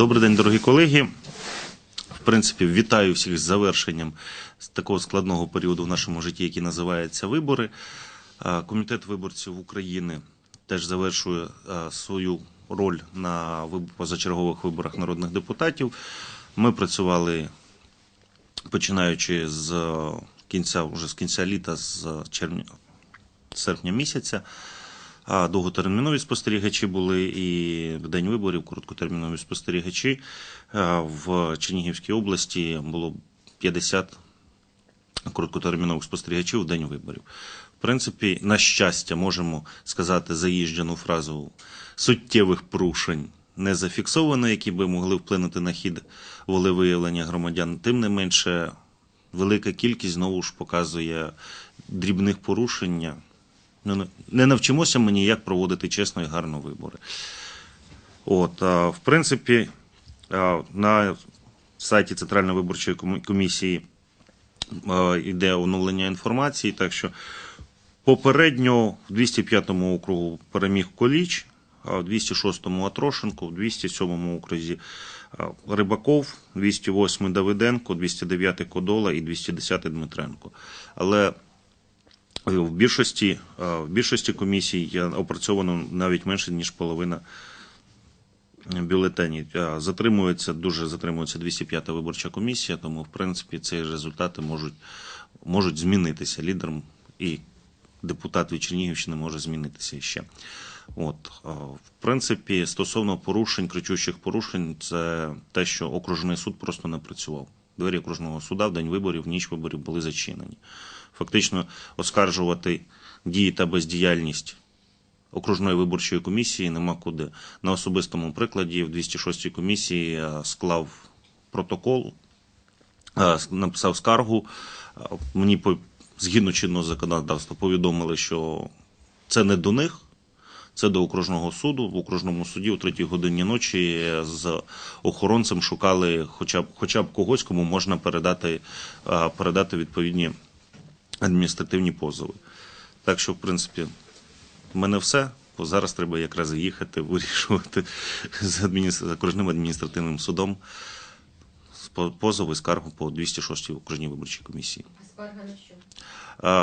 Добрий день, дорогі колеги. В принципі, вітаю всіх з завершенням такого складного періоду в нашому житті, який називається вибори. Комітет виборців України теж завершує свою роль на позачергових виборах народних депутатів. Ми працювали починаючи з кінця, вже з кінця літа, з червня, серпня місяця. А довготермінові спостерігачі були і в день виборів короткотермінові спостерігачі. В Чернігівській області було 50 короткотермінових спостерігачів в день виборів. В принципі, на щастя, можемо сказати заїжджену фразу суттєвих порушень не зафіксовано, які би могли вплинути на хід волевиявлення громадян. Тим не менше, велика кількість знову ж показує дрібних порушення. Не- навчимося ми ніяк проводити чесно і гарно вибори. От, в принципі, на сайті Центральної виборчої комісії йде оновлення інформації, так що попередньо в 205 округу переміг Коліч, а в 206-му Атрошенко, в 207-му окрузі Рибаков, 208-й Давиденко, 209-й Кодола і 210-й Дмитренко. Але в більшості, е, в більшості комісій опрацьовано навіть менше, ніж половина бюлетенів. Е, Затримується, дуже затримується 205-та виборча комісія, тому, в принципі, ці результати можуть, можуть змінитися. Лідер і депутат від Чернігівщини може змінитися ще. От, е, в принципі, стосовно порушень, кричущих порушень, це те, що окружний суд просто не працював. Двері окружного суда в день виборів, в ніч виборів були зачинені. Фактично, оскаржувати дії та бездіяльність окружної виборчої комісії нема куди. На особистому прикладі в 206 комісії е, склав протокол, е, написав скаргу. Е, Мені згідно чинного законодавства повідомили, що це не до них. Це до окружного суду. В окружному суді о третій годині ночі з охоронцем шукали хоча б хоча б когось, кому можна передати, передати відповідні адміністративні позови. Так що, в принципі, в мене все. Бо зараз треба якраз їхати, вирішувати з, адміні... з окружним адміністративним судом позови, скаргу по 206 окружній виборчій комісії. А скарга на що?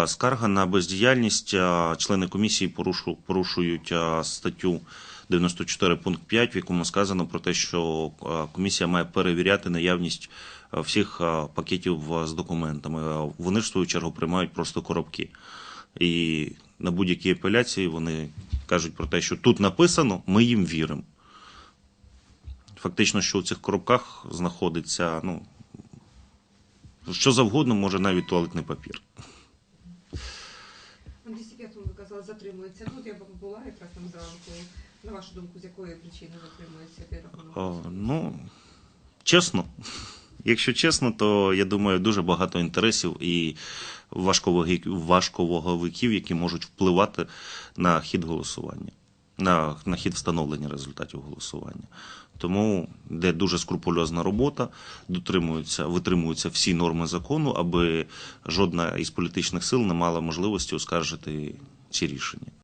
Скарга на бездіяльність. Члени комісії порушу- порушують статтю 94 пункт 5, в якому сказано про те, що комісія має перевіряти наявність всіх пакетів з документами. Вони ж в свою чергу приймають просто коробки. І на будь-які апеляції вони кажуть про те, що тут написано, ми їм віримо. Фактично, що у цих коробках знаходиться ну, що завгодно, може навіть туалетний папір. На 205-му ви казали, затримується. Тут я була якраз там зранку. На вашу думку, з якої причини затримується рахунок? Ну, чесно. Якщо чесно, то я думаю, дуже багато інтересів і важковаговиків, які можуть впливати на хід голосування, на, на хід встановлення результатів голосування. Тому йде дуже скрупульозна робота, дотримуються, витримуються всі норми закону, аби жодна із політичних сил не мала можливості оскаржити ці рішення.